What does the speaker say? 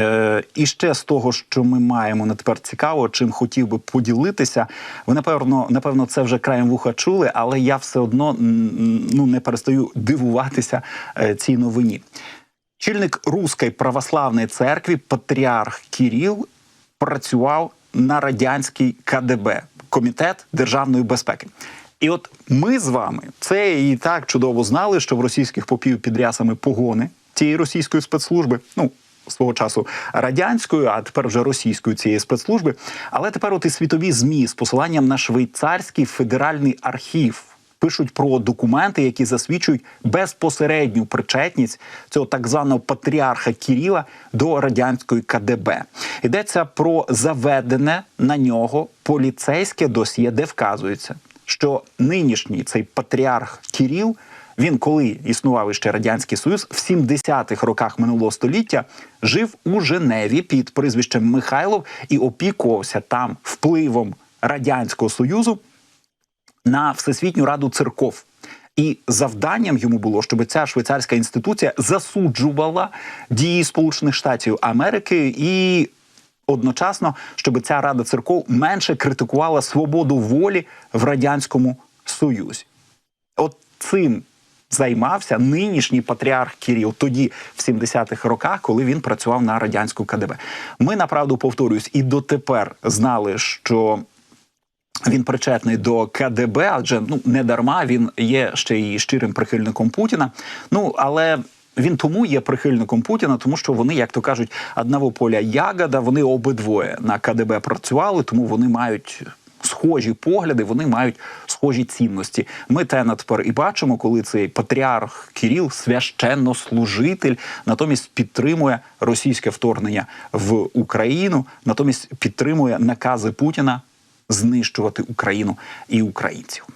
Е, і ще з того, що ми маємо на тепер цікаво, чим хотів би поділитися. Ви напевно, напевно, це вже краєм вуха чули, але я все одно ну не перестаю дивуватися е, цій новині. Чільник Руської православної церкви, патріарх Кіріл, працював на радянській КДБ комітет державної безпеки. І от ми з вами це і так чудово знали, що в російських попів під рясами погони цієї російської спецслужби, ну свого часу радянською, а тепер вже російською цієї спецслужби. Але тепер от і світові змі з посиланням на швейцарський федеральний архів пишуть про документи, які засвідчують безпосередню причетність цього так званого патріарха Кіріла до радянської КДБ. Йдеться про заведене на нього поліцейське досьє, де вказується, що нинішній цей патріарх Кіріл. Він, коли існував іще радянський союз, в 70-х роках минулого століття жив у Женеві під прізвищем Михайлов і опікувався там впливом радянського союзу на Всесвітню раду церков. І завданням йому було, щоб ця швейцарська інституція засуджувала дії Сполучених Штатів Америки і одночасно, щоб ця рада церков менше критикувала свободу волі в радянському союзі. От цим займався нинішній патріарх Кіріл тоді, в 70-х роках, коли він працював на радянську КДБ. Ми направду повторюсь, і дотепер знали, що. Він причетний до КДБ, адже ну не дарма він є ще й щирим прихильником Путіна. Ну але він тому є прихильником Путіна, тому що вони, як то кажуть, одного поля ягода, вони обидвоє на КДБ працювали, тому вони мають. Схожі погляди, вони мають схожі цінності. Ми те тепер і бачимо, коли цей патріарх Кіріл, священнослужитель, натомість підтримує російське вторгнення в Україну, натомість підтримує накази Путіна знищувати Україну і українців.